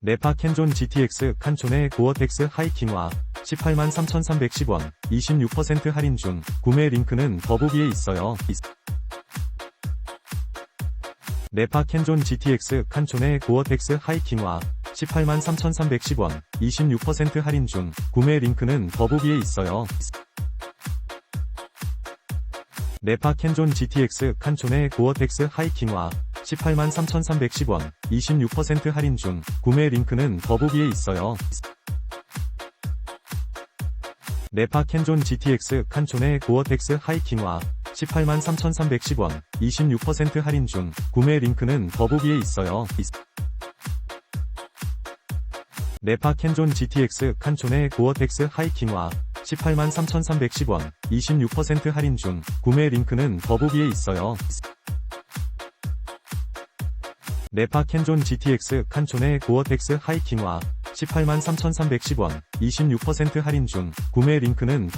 네파 캔존 GTX 칸촌의 고어텍스 하이킹화 18만 3,310원 26% 할인 중 구매 링크는 더보기에 있어요. 네파 캔존 GTX 칸촌의 고어텍스 하이킹화 18만 3,310원 26% 할인 중 구매 링크는 더보기에 있어요. 네파 캔존 GTX 칸촌의 고어텍스 하이킹화 18만 3,310원 26% 할인 중 구매 링크는 더보기에 있어요. 네파 캔존 GTX 칸촌의 고어텍스 하이킹화 18만 3,310원 26% 할인 중 구매 링크는 더보기에 있어요. 네파 캔존 GTX 칸촌의 고어텍스 하이킹화 18만 3,310원 26% 할인 중 구매 링크는 더보기에 있어요. 네파 캔존 GTX 칸촌의 고어텍스 하이킹화 18만 3,310원 26% 할인 중 구매 링크는